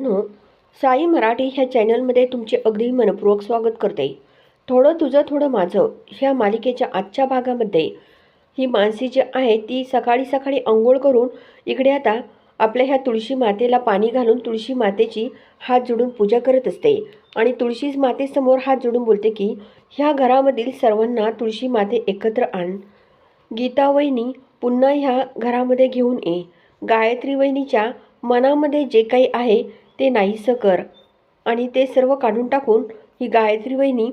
No Sai Marathi ह्या चॅनलमध्ये तुमचे अगदी मनपूर्वक स्वागत करते. थोडं तुझं थोडं माझं ह्या मालिकेच्या आजच्या भागामध्ये ही मानसी जी आहे ती सकाळी सकाळी आंघोळ करून इकडे आता आपल्या ह्या तुळशी मातेला पाणी घालून तुळशी मातेची हात जोडून पूजा करत असते. आणि तुळशी मातेसमोर हात जोडून बोलते की ह्या घरामधील सर्वांना तुळशी माते एकत्र आण. गीता वहिनी पुन्हा ह्या घरामध्ये घेऊन ये. गायत्री वहिनीच्या मनामध्ये जे काही आहे ते नाहीसं कर. आणि ते सर्व काढून टाकून ही गायत्री वहिनी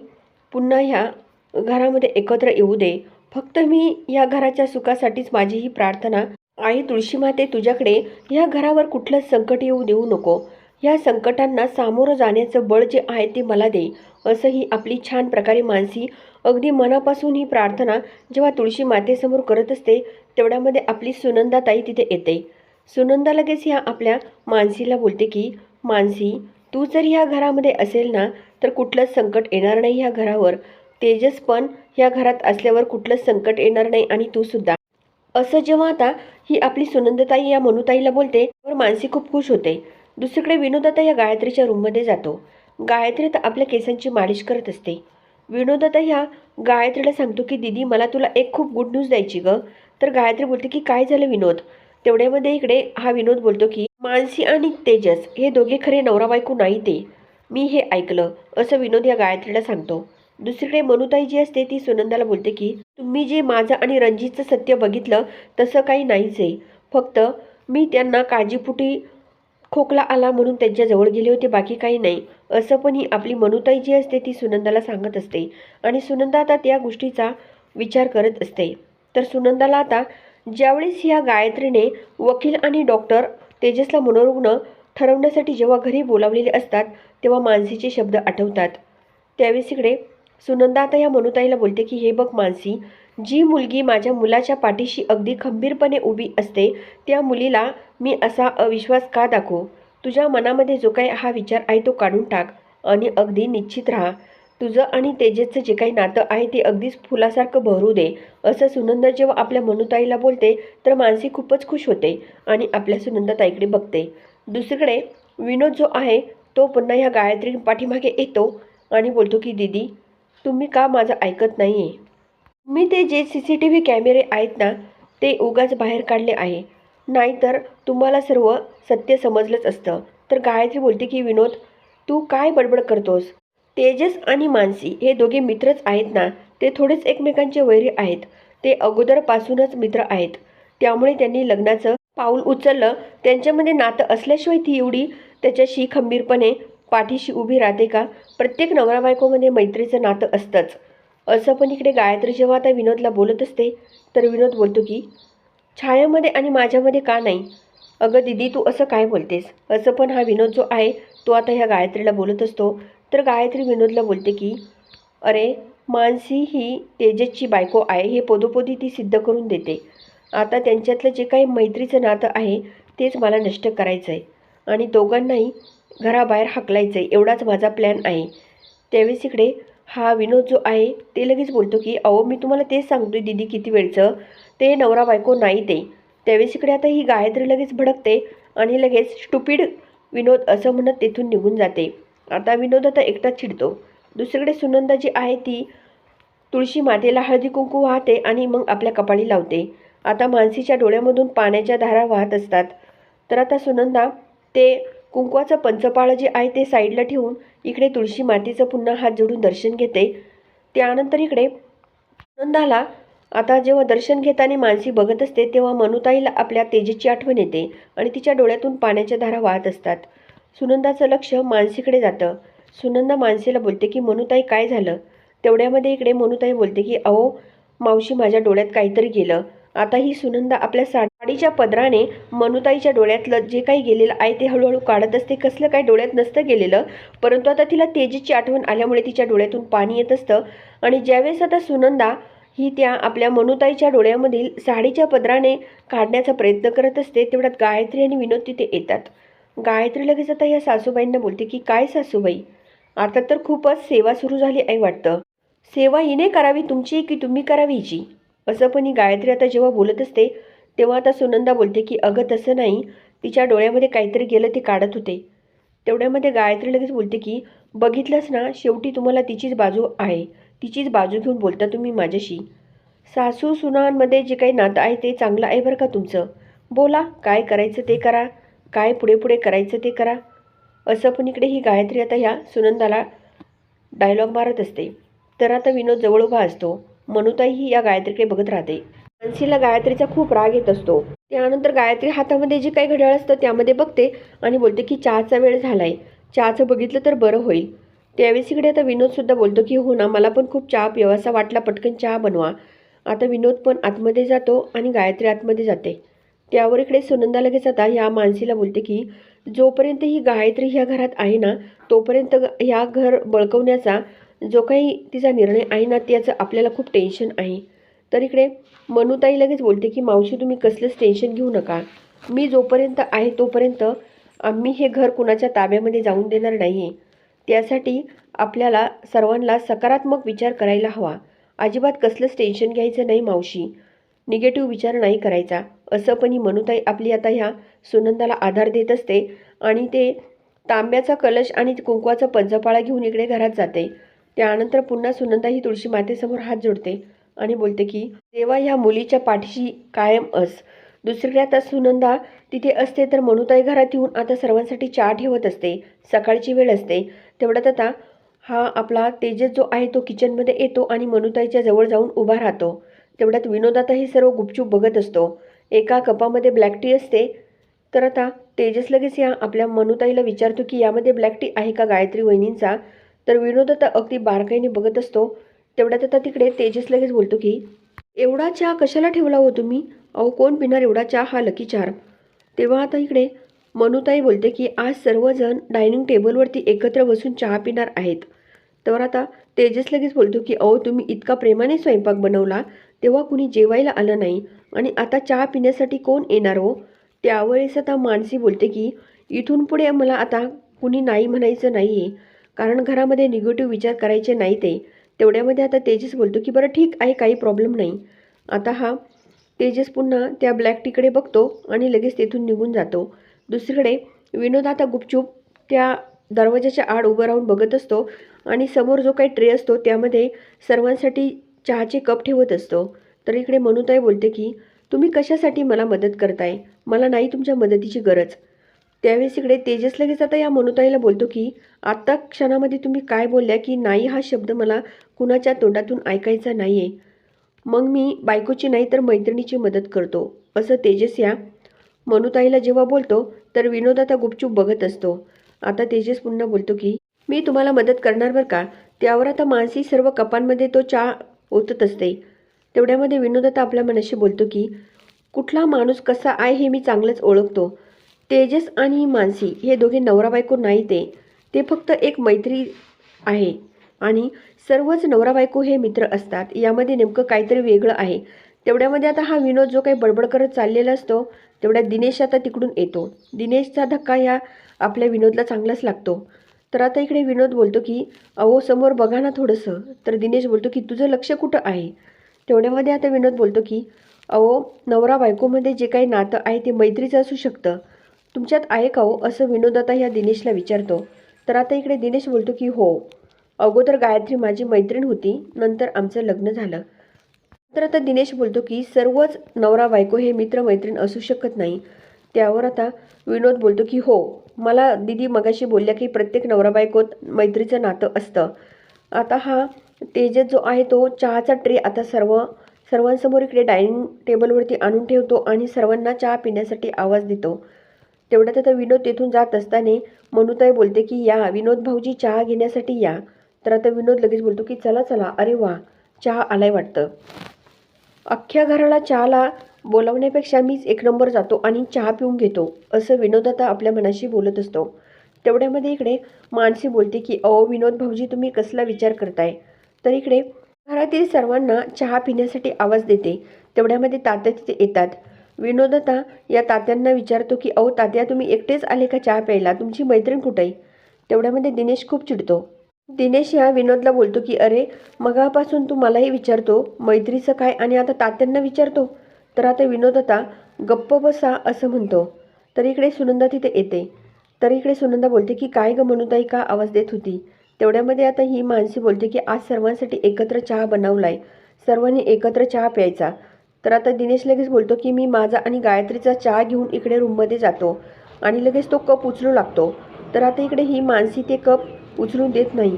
पुन्हा ह्या घरामध्ये एकत्र येऊ दे. फक्त मी या घराच्या सुखासाठीच माझी ही प्रार्थना आई तुळशी माते तुझ्याकडे या घरावर कुठलंच संकट येऊ देऊ नको. या संकटांना सामोरं जाण्याचं बळ जे आहे ते मला दे. असं ही आपली छान प्रकारे मानसी अगदी मनापासून ही प्रार्थना जेव्हा तुळशी मातेसमोर करत असते तेवढ्यामध्ये आपली सुनंदाताई तिथे येते. सुनंदा लगेच ह्या आपल्या मानसीला बोलते की मानसी तू जर ह्या घरामध्ये असेल ना तर कुठलंच संकट येणार नाही ह्या घरावर. तेजस पण ह्या घरात असल्यावर कुठलंच संकट येणार नाही आणि तू सुद्धा. असं जेव्हा आता ही आपली सुनंदताई या मनुताईला बोलते तर मानसी खूप खुश होते. दुसरीकडे विनोदाता या गायत्रीच्या रूममध्ये जातो. गायत्री तर आपल्या केसांची मालिश करत असते. विनोदाता ह्या गायत्रीला सांगतो की दिदी मला तुला एक खूप गुड न्यूज द्यायची ग. तर गायत्री बोलते की काय झालं विनोद? तेवढ्यामध्ये इकडे हा विनोद बोलतो की मानसी आणि तेजस हे दोघे खरे नवरा बायको नाही ते. मी हे ऐकलं असं विनोद या गायत्रीला सांगतो. दुसरीकडे मनुताई जी असते ती सुनंदाला बोलते की तुम्ही जे माझं आणि रणजितचं सत्य बघितलं तसं काही नाहीच आहे फक्त मी त्यांना काळजीपुटी खोकला आला म्हणून त्यांच्याजवळ गेले होते बाकी काही नाही. असं पण ही आपली मनुताई जी असते ती सुनंदाला सांगत असते. आणि सुनंदा आता त्या गोष्टीचा विचार करत असते. तर सुनंदाला आता ज्यावेळेस ह्या गायत्रीने वकील आणि डॉक्टर तेजसला मनोरुग्ण ठरवण्यासाठी जेव्हा घरी बोलावलेले असतात तेव्हा मानसीचे शब्द आठवतात. त्यावेळेस इकडे सुनंदा आता या मनुताईला बोलते की हे बघ मानसी जी मुलगी माझ्या मुलाच्या पाठीशी अगदी खंबीरपणे उभी असते त्या मुलीला मी असा अविश्वास का दाखवू? तुझ्या मनामध्ये जो काही हा विचार आहे तो काढून टाक आणि अगदी निश्चित राहा. तुझं आणि तेजेचं जे काही नातं आहे ते अगदीच फुलासारखं भरू दे असं सुनंदा जेव्हा आपल्या मनुताईला बोलते तर मानसी खूपच खुश होते आणि आपल्या सुनंदाताईकडे बघते. दुसरीकडे विनोद जो आहे तो पुन्हा ह्या गायत्री पाठीमागे येतो आणि बोलतो की दीदी तुम्ही का माझं ऐकत नाही आहे मी ते जे सी सी टी व्ही कॅमेरे आहेत ना ते उगाच बाहेर काढले आहे. नाहीतर तुम्हाला सर्व सत्य समजलंच असतं. तर गायत्री बोलते की विनोद तू काय बडबड करतोस? तेजस आणि मानसी हे दोघे मित्रच आहेत ना? ते थोडेच एकमेकांचे वैरी आहेत. ते अगोदरपासूनच मित्र आहेत. त्यामुळे त्यांनी लग्नाचं पाऊल उचललं. त्यांच्यामध्ये नातं असल्याशिवाय ती एवढी त्याच्याशी खंबीरपणे पाठीशी उभी राहते का? प्रत्येक नवरा बायकोमध्ये मैत्रीचं नातं असतंच. असं पण इकडे गायत्री जेव्हा आता विनोदला बोलत असते तर विनोद बोलतो की छायामध्ये आणि माझ्यामध्ये का नाही? अगं दिदी तू असं काय बोलतेस? असं पण हा विनोद जो आहे तो आता ह्या गायत्रीला बोलत असतो. तर गायत्री विनोदला बोलते की अरे मानसी ही तेजसची बायको आहे हे पोदोपोदी ती सिद्ध करून देते. आता त्यांच्यातलं जे काही मैत्रीचं नातं आहे तेच मला नष्ट करायचं आहे आणि दोघांनाही घराबाहेर हाकलायचं आहे एवढाच माझा प्लॅन आहे. त्यावेळेस इकडे हा विनोद जो आहे ते लगेच बोलतो की अहो मी तुम्हाला तेच सांगतोय दिदी किती वेळचं ते नवरा बायको नाही ते. त्यावेळेस इकडे आता ही गायत्री लगेच भडकते आणि लगेच स्टुपिड विनोद असं म्हणत तेथून निघून जाते. आता विनोद आता एकटाच चिडतो. दुसरीकडे सुनंदा जी आहे ती तुळशी मातेला हळदी कुंकू वाहते आणि मग आपल्या कपाळी लावते. आता मानसीच्या डोळ्यामधून पाण्याच्या धारा वाहत असतात. तर आता सुनंदा ते कुंकवाचं पंचपाळ जे आहे ते साईडला ठेवून इकडे तुळशी मातेचं पुन्हा हात जोडून दर्शन घेते. त्यानंतर इकडे सुनंदाला आता जेव्हा दर्शन घेताना मानसी बघत असते तेव्हा मनुताईला आपल्या तेजेची आठवण येते आणि तिच्या डोळ्यातून पाण्याच्या धारा वाहत असतात. सुनंदाचं लक्ष मानसीकडे जातं. सुनंदा मानसीला बोलते की मनुताई काय झालं? तेवढ्यामध्ये इकडे मनुताई बोलते की अहो मावशी माझ्या डोळ्यात काहीतरी गेलं. आता ही सुनंदा आपल्या साडीच्या पदराने मनुताईच्या डोळ्यातलं जे काही गेलेलं आहे ते हळूहळू काढत असते. कसलं काही डोळ्यात नसतं गेलेलं परंतु आता तिला तेजेची आठवण आल्यामुळे तिच्या डोळ्यातून पाणी येत असतं. आणि ज्यावेळेस आता सुनंदा ही त्या आपल्या मनुताईच्या डोळ्यामधील साडीच्या पदराने काढण्याचा प्रयत्न करत असते तेवढ्यात गायत्री आणि विनोद तिथे येतात. गायत्री लगेच आता या सासूबाईंना बोलते की काय सासूबाई? आता तर खूपच सेवा सुरू झाली आहे वाटतं. सेवा हिने करावी तुमची की तुम्ही करावी हिची असं पण ही गायत्री आता जेव्हा बोलत असते तेव्हा आता सुनंदा बोलते की अगं तसं नाही. तिच्या डोळ्यामध्ये काहीतरी गेलं ते काढत होते. तेवढ्यामध्ये गायत्री लगेच बोलते की बघितलंच ना शेवटी तुम्हाला तिचीच बाजू आहे. तिचीच बाजू घेऊन बोलता तुम्ही माझ्याशी. सासू सुनांमध्ये जे काही नातं आहे ते चांगलं आहे बरं का तुमचं? बोला काय करायचं ते करा. काय पुढे पुढे करायचं ते करा. असं पण इकडे ही गायत्री आता ह्या सुनंदाला डायलॉग मारत असते. तर आता विनोद जवळ उभा असतो. मनुताईही या गायत्रीकडे बघत राहते. मानसीला गायत्रीचा खूप राग येत असतो. त्यानंतर गायत्री हातामध्ये जे काही घड्याळ असतं त्यामध्ये बघते आणि बोलते की चहाचा वेळ झालाय. चहाचं बघितलं तर बरं होईल. त्यावेळेस इकडे आता विनोदसुद्धा बोलतो की हो ना मला पण खूप चहा प्यावासा वाटला पटकन चहा बनवा. आता विनोद पण आतमध्ये जातो आणि गायत्री आतमध्ये जाते. त्यावर इकडे सुनंदा लगेच आता ह्या मानसीला बोलते की जोपर्यंत ही गायत्री ह्या घरात आहे ना तोपर्यंत ह्या घर बळकवण्याचा जो काही तिचा निर्णय आहे ना त्याचं आपल्याला खूप टेन्शन आहे. तर इकडे मनुताई लगेच बोलते की मावशी तुम्ही कसलंच टेन्शन घेऊ नका. मी जोपर्यंत आहे तोपर्यंत आम्ही हे घर कुणाच्या ताब्यामध्ये जाऊन देणार नाही आहे त्यासाठी आपल्याला सर्वांना सकारात्मक विचार करायला हवा. अजिबात कसलंच टेन्शन घ्यायचं नाही मावशी. निगेटिव्ह विचार नाही करायचा. असं पण ही मनुताई आपली आता ह्या सुनंदाला आधार देत असते आणि ते तांब्याचा कलश आणि कुंकवाचा पंचपाळा घेऊन इकडे घरात जाते. त्यानंतर पुन्हा सुनंदा ही तुळशी मातेसमोर हात जोडते आणि बोलते की देवा ह्या मुलीच्या पाठीशी कायम अस. दुसरीकडे आता सुनंदा तिथे असते तर मनुताई घरात येऊन आता सर्वांसाठी चहा ठेवत असते. सकाळची वेळ असते. तेवढ्यात आता हा आपला तेजस जो आहे तो किचनमध्ये येतो आणि मनुताईच्या जवळ जाऊन उभा राहतो. तेवढ्यात विनोदाताही सर्व गुपचूप बघत असतो. एका कपामध्ये ब्लॅक टी असते. तर आता तेजस लगेच या आपल्या मनुताईला विचारतो की यामध्ये ब्लॅक टी आहे का गायत्री वहिनींचा? तर विनोद आता अगदी बारकाईने बघत असतो. तेवढ्यात आता तिकडे तेजस लगेच बोलतो की एवढा चहा कशाला ठेवला हो तुम्ही? अहो कोण पिणार एवढा चहा हा लकी चार तेव्हा आता इकडे मनुताई बोलते की आज सर्वजण डायनिंग टेबलवरती एकत्र बसून चहा पिणार आहेत. तर आता तेजस लगेच बोलतो की अहो तुम्ही इतका प्रेमाने स्वयंपाक बनवला. तेव्हा कुणी जेवायला आलं नाही. आणि आता चहा पिण्यासाठी कोण येणार हो? त्यावेळेस आता मानसी बोलते की इथून पुढे मला आता कुणी नाही म्हणायचं नाही आहे कारण घरामध्ये निगेटिव्ह विचार करायचे नाही ते. तेवढ्यामध्ये आता तेजस बोलतो की बरं ठीक आहे काही प्रॉब्लेम नाही. आता हा तेजस पुन्हा त्या ब्लॅक टीकडे बघतो आणि लगेच तेथून निघून जातो. दुसरीकडे विनोद आता गुपचूप त्या दरवाजाच्या आड उभं राहून बघत असतो आणि समोर जो काही ट्रे असतो त्यामध्ये सर्वांसाठी चहाचे कप ठेवत असतो. तर इकडे मनुताई बोलते की तुम्ही कशासाठी मला मदत करताय? मला नाही तुमच्या मदतीची गरज. त्यावेळेस इकडे तेजस लगेच आता या मनुताईला बोलतो की आत्ता क्षणामध्ये तुम्ही काय बोलल्या की नाही हा शब्द मला कुणाच्या तोंडातून ऐकायचा नाही आहे मग मी बायकोची नाही तर मैत्रिणीची मदत करतो. असं तेजस या मनुताईला जेव्हा बोलतो तर विनोद आता गुपचूप बघत असतो. आता तेजस पुन्हा बोलतो की मी तुम्हाला मदत करणार बरं का? त्यावर आता मानसी सर्व कपांमध्ये तो चहा ओतत असते. तेवढ्यामध्ये विनोद आता आपल्या मनाशी बोलतो की कुठला माणूस कसा आहे हे मी चांगलंच ओळखतो. तेजस आणि मानसी हे दोघे नवरा बायको नाही ते. ते फक्त एक मैत्री आहे. आणि सर्वच नवरा बायको हे मित्र असतात. यामध्ये नेमकं काहीतरी वेगळं आहे. तेवढ्यामध्ये आता हा विनोद जो काही बडबड करत चाललेला असतो तेवढ्यात दिनेश आता तिकडून येतो. दिनेशचा धक्का ह्या आपल्या विनोदला चांगलाच लागतो. तर आता इकडे विनोद बोलतो की अहो समोर बघा ना थोडंसं. तर दिनेश बोलतो की तुझं लक्ष कुठं आहे? तेवढ्यामध्ये आता विनोद बोलतो की अहो नवरा बायकोमध्ये जे काही नातं आहे ते मैत्रीचं असू शकतं. तुमच्यात आहे का हो? असं विनोद आता ह्या दिनेशला विचारतो. तर आता इकडे दिनेश बोलतो की हो. अगोदर गायत्री माझी मैत्रीण होती नंतर आमचं लग्न झालं. तर आता दिनेश बोलतो की सर्वच नवरा बायको हे मित्र मैत्रीण असू शकत नाही. त्यावर आता विनोद बोलतो की हो. मला दिदी मगाशी बोलल्या की प्रत्येक नवरा बायकोत मैत्रीचं नातं असतं. आता हा तेजस जो आहे तो चहाचा ट्रे आता सर्व सर्वांसमोर इकडे डायनिंग टेबलवरती आणून ठेवतो आणि सर्वांना चहा पिण्यासाठी आवाज देतो. तेवढ्यात आता विनोद तेथून जात असताना मनुताई बोलते की या विनोद भाऊजी चहा घेण्यासाठी या. तर आता विनोद लगेच बोलतो की चला चला अरे वा चहा आलाय वाटतं. अख्ख्या घराला चहाला बोलावण्यापेक्षा मीच एक नंबर जातो आणि चहा पिऊन घेतो असं विनोद आता आपल्या मनाशी बोलत असतो. तेवढ्यामध्ये इकडे मानसी बोलते की अहो विनोद भाऊजी तुम्ही कसला विचार करताय? तर इकडे घरातील सर्वांना चहा पिण्यासाठी आवाज देते. तेवढ्यामध्ये तात्या तिथे येतात. विनोद आता या तात्यांना विचारतो की अहो तात्या तुम्ही एकटेच आले का चहा प्यायला? तुमची मैत्रीण कुठे आहे? तेवढ्यामध्ये दिनेश खूप चिडतो. दिनेश या विनोदला बोलतो की अरे मगापासून तू मलाही विचारतो मैत्रीचं काय आणि आता तात्यांना विचारतो? तर आता विनोद आता गप्प बसा असं म्हणतो. तर इकडे सुनंदा तिथे येते. तर इकडे सुनंदा बोलते की काय ग म्हणूताई का आवाज देत होती? तेवढ्यामध्ये आता ही माणसी बोलते की आज सर्वांसाठी एकत्र चहा बनवलाय. सर्वांनी एकत्र चहा प्यायचा. तर आता दिनेश लगेच बोलतो की मी माझा आणि गायत्रीचा चहा घेऊन इकडे रूममध्ये जातो. आणि लगेच तो कप उचलू लागतो. तर आता इकडे ही मानसी ते कप उचलून देत नाही.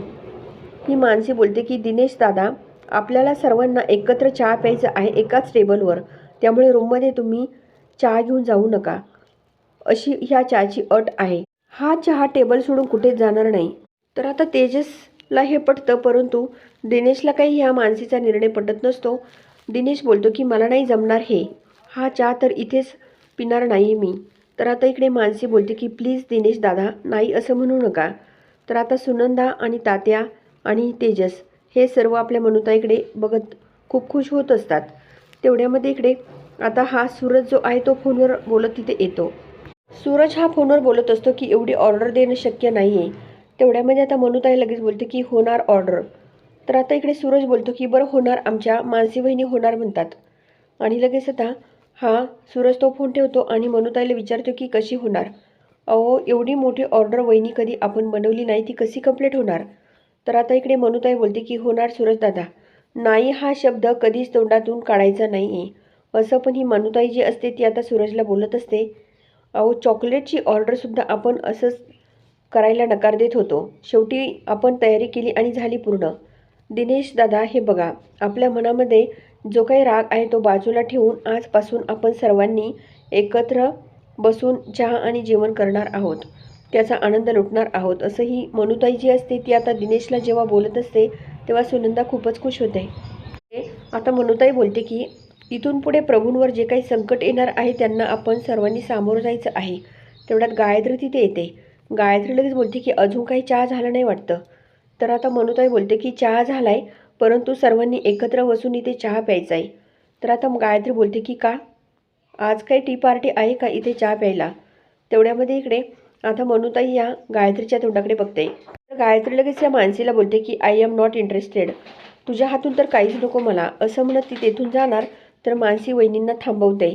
ही मानसी बोलते की दिनेश दादा आपल्याला सर्वांना एकत्र चहा प्यायचा आहे एकाच टेबलवर. त्यामुळे रूममध्ये तुम्ही चहा घेऊन जाऊ नका. अशी ह्या चहाची अट आहे. हा चहा टेबल सोडून कुठेच जाणार नाही. तर आता तेजसला हे पटतं परंतु दिनेशला काही ह्या मानसीचा निर्णय पटत नसतो. दिनेश बोलतो की मला नाही जमणार हे. हा चहा तर इथेच पिणार नाही मी. तर आता इकडे मानसी बोलते की प्लीज दिनेश दादा नाही असं म्हणू नका. तर आता सुनंदा आणि तात्या आणि तेजस हे सर्व आपल्या मनुताईकडे बघत खूप खुश होत असतात. तेवढ्यामध्ये इकडे आता हा सूरज जो आहे तो फोनवर बोलत तिथे येतो. सूरज हा फोनवर बोलत असतो की एवढी ऑर्डर देणं शक्य नाही आहे तेवढ्यामध्ये आता मनुताई लगेच बोलते की होणार ऑर्डर. तर आता इकडे सूरज बोलतो की बरं होणार आमच्या मानसी बहिणी होणार म्हणतात. आणि लगेच आता हा सूरज तो फोन ठेवतो आणि मनुताईला विचारतो की कशी होणार? अहो एवढी मोठी ऑर्डर वहिनी कधी आपण बनवली नाही ती कशी कंप्लीट होणार? तर आता इकडे मनुताई बोलते की होणार सूरज दादा. नाही हा शब्द कधीच तोंडातून काढायचा नाही आहे असं पण ही मनुताई जी असते ती आता सूरजला बोलत असते. अहो चॉकलेटची ऑर्डरसुद्धा आपण असंच करायला नकार देत होतो. शेवटी आपण तयारी केली आणि झाली पूर्ण. दिनेश दादा हे बघा आपल्या मनामध्ये जो काही राग आहे तो बाजूला ठेवून आजपासून आपण सर्वांनी एकत्र बसून चहा आणि जेवण करणार आहोत. त्याचा आनंद लुटणार आहोत. असं ही मनुताई जी असते ती आता दिनेशला जेव्हा बोलत असते तेव्हा सुनंदा खूपच खुश होते. आता मनुताई बोलते की इथून पुढे प्रभूंवर जे काही संकट येणार आहे त्यांना आपण सर्वांनी सामोरं जायचं आहे. तेवढ्यात गायत्री तिथे येते. गायत्री लगेच बोलते की अजून काही चहा झाला नाही वाटतं. तर आता मनुताई बोलते की चहा झाला आहे परंतु सर्वांनी एकत्र बसून इथे चहा प्यायचा आहे तर आता गायत्री बोलते की का? आज काही टी पार्टी आहे का इथे चहा प्यायला? तेवढ्यामध्ये इकडे आता मनुताई या गायत्रीच्या तोंडाकडे बघते. तर गायत्री लगेच या मानसीला बोलते की आय एम नॉट इंटरेस्टेड तुझ्या हातून तर काहीच नको मला. असं म्हणत ती तेथून जाणार तर मानसी वहिनींना थांबवते.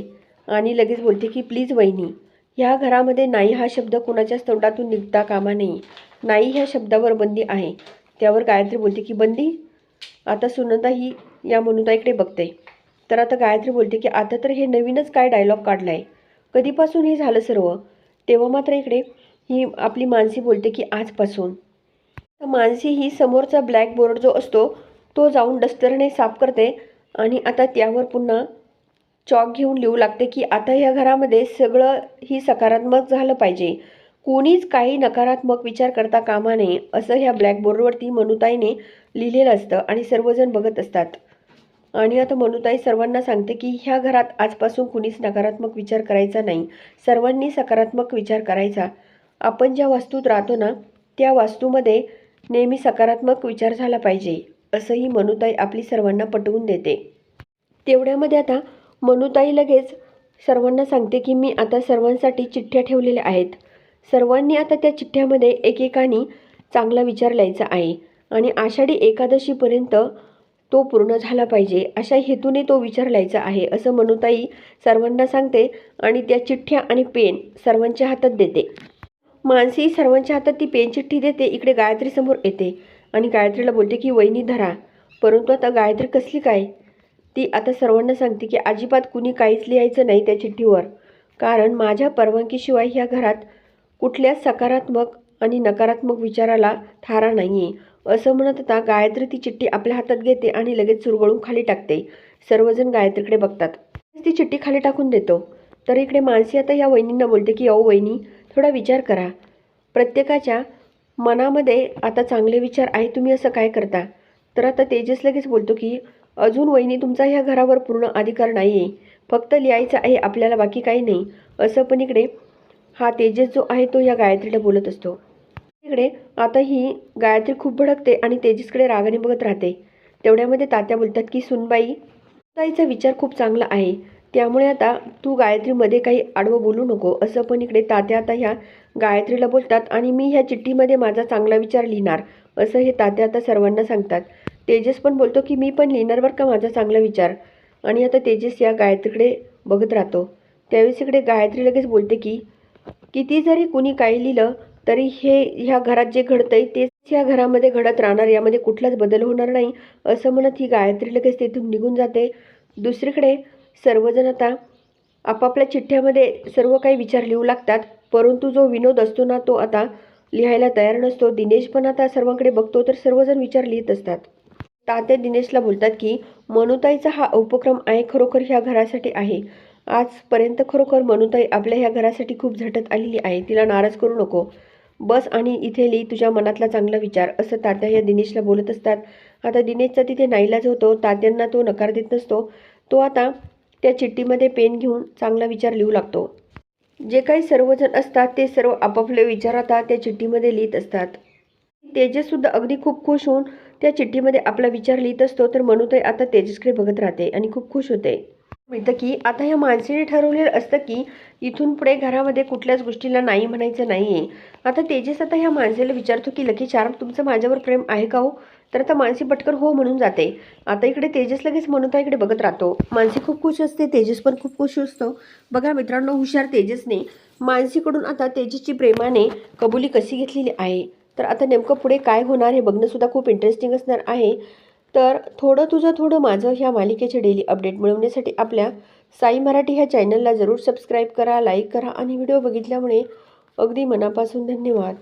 आणि लगेच बोलते की प्लीज वहिनी ह्या घरामध्ये नाही हा शब्द कोणाच्याच तोंडातून निघता कामा नये. नाही ह्या शब्दावर बंदी आहे. त्यावर गायत्री बोलते की बंदी? आता सुनंदा ही या मनुताईकडे बघते. तर आता गायत्री बोलते की आता तर हे नवीनच काय डायलॉग काढला आहे कधीपासून हे झालं सर्व? तेव्हा मात्र इकडे ही आपली मानसी बोलते की आजपासून. तर मानसी ही समोरचा ब्लॅकबोर्ड जो असतो तो जाऊन डस्टरने साफ करते आणि आता त्यावर पुन्हा चॉक घेऊन लिहू लागते की आता ह्या घरामध्ये सगळं ही सकारात्मक झालं पाहिजे. कोणीच काही नकारात्मक विचार करता कामा नये असं ह्या ब्लॅकबोर्डवरती मनुताईने लिहिलेलं असतं आणि सर्वजण बघत असतात. आणि आता मनुताई सर्वांना सांगते की ह्या घरात आजपासून कुणीच नकारात्मक विचार करायचा नाही. सर्वांनी सकारात्मक विचार करायचा. आपण ज्या वास्तूत राहतो ना त्या वास्तूमध्ये नेहमी सकारात्मक विचार झाला पाहिजे असंही मनुताई आपली सर्वांना पटवून देते. तेवढ्यामध्ये आता मनुताई लगेच सर्वांना सांगते की मी आता सर्वांसाठी चिठ्ठ्या ठेवलेल्या आहेत. सर्वांनी आता त्या चिठ्ठ्यामध्ये एकेकानी चांगला विचार लिहायचा आहे. आणि आषाढी एकादशीपर्यंत तो पूर्ण झाला पाहिजे अशा हेतूने तो विचार लिहायचा आहे असं मनुताई सर्वांना सांगते आणि त्या चिठ्ठ्या आणि पेन सर्वांच्या हातात देते. मानसी सर्वांच्या हातात ती पेन चिठ्ठी देते इकडे गायत्रीसमोर येते आणि गायत्रीला बोलते की वहिनी धरा परंतु आता गायत्री कसली काय? ती आता सर्वांना सांगते की अजिबात कुणी काहीच लिहायचं नाही त्या चिठ्ठीवर. कारण माझ्या परवानगीशिवाय ह्या घरात कुठल्याच सकारात्मक आणि नकारात्मक विचाराला थारा नाही आहे असं म्हणत आता गायत्री ती चिठ्ठी आपल्या हातात घेते आणि लगेच चुरगळून खाली टाकते. सर्वजण गायत्रीकडे बघतात. ती चिठ्ठी खाली टाकून देतो. तर इकडे मानसी आता या वहिनींना बोलते की अहो वहिनी थोडा विचार करा. प्रत्येकाच्या मनामध्ये आता चांगले विचार आहे तुम्ही असं काय करता? तर आता तेजस लगेच बोलतो की अजून वहिनी तुमचा ह्या घरावर पूर्ण अधिकार नाही आहे फक्त लिहायचं आहे आपल्याला बाकी काही नाही. असं पण इकडे हा तेजस जो आहे तो या गायत्रीला बोलत असतो. इकडे आता ही गायत्री खूप भडकते आणि तेजसकडे रागाने बघत राहते. तेवढ्यामध्ये तात्या बोलतात की सुनबाई ताईचा विचार खूप चांगला आहे. त्यामुळे आता तू गायत्रीमध्ये काही आडवं बोलू नको. असं पण इकडे तात्या आता ह्या गायत्रीला बोलतात आणि मी ह्या चिठ्ठीमध्ये माझा चांगला विचार लिहिणार असं हे तात्या आता सर्वांना सांगतात. तेजस पण बोलतो की मी पण लिहिणार बरं का माझा चांगला विचार? आणि आता तेजस या गायत्रीकडे बघत राहतो. त्यावेळेस इकडे गायत्री लगेच बोलते की किती जरी कुणी काही लिहिलं तरी हे ह्या घरात जे घडतंय तेच ह्या घरामध्ये घडत राहणार यामध्ये कुठलाच बदल होणार नाही असं म्हणत ही गायत्री लगेच तेथून निघून जाते. दुसरीकडे सर्वजण आता आपापल्या चिठ्ठ्यामध्ये सर्व काही विचार लिहू लागतात परंतु जो विनोद असतो ना तो आता लिहायला तयार नसतो. दिनेश पण आता सर्वांकडे बघतो तर सर्वजण विचार लिहित असतात. तात्या दिनेशला बोलतात की मनुताईचा हा उपक्रम आहे खरोखर ह्या घरासाठी आहे. आजपर्यंत खरोखर मनुताई आपल्या ह्या घरासाठी खूप झटत आलेली आहे. तिला नाराज करू नको. बस आणि इथे लिही तुझ्या मनातला चांगला विचार असं तात्या या दिनेशला बोलत असतात. आता दिनेशचा तिथे नाईलाज होतो तात्यांना तो नकार देत नसतो. तो आता त्या चिठ्ठीमध्ये पेन घेऊन चांगला विचार लिहू लागतो. जे काही सर्वजण असतात ते सर्व आपापले विचार आता त्या चिठ्ठीमध्ये लिहित असतात. तेजससुद्धा अगदी खूप खुश होऊन त्या चिठ्ठीमध्ये आपला विचार लिहित असतो तर मनुताई आता तेजसकडे बघत राहते आणि खूप खुश होते. मिळतं की आता ह्या माणसेने ठरवलेलं असतं की इथून पुढे घरामध्ये कुठल्याच गोष्टीला नाही म्हणायचं नाही आहे आता तेजस आता ह्या माणसेला विचारतो की लकी चार्म तुमचं माझ्यावर प्रेम आहे का हो? तर आता मानसी पटकन हो म्हणून जाते. आता इकडे तेजस लगेच म्हणून इकडे बघत राहतो. मानसी खूप खुश असते तेजस पण खूप खुश असतो. बघा मित्रांनो हुशार तेजसने मानसीकडून आता तेजसची प्रेमाने कबुली कशी घेतलेली आहे? तर आता नेमकं पुढे काय होणार हे बघणंसुद्धा खूप इंटरेस्टिंग असणार आहे. तर थोडं तुझं थोडं माझं ह्या मालिकेचे डेली अपडेट मिळवण्यासाठी आपल्या साई मराठी ह्या चॅनलला जरूर सबस्क्राईब करा लाईक करा आणि व्हिडिओ बघितल्यामुळे अगदी मनापासून धन्यवाद.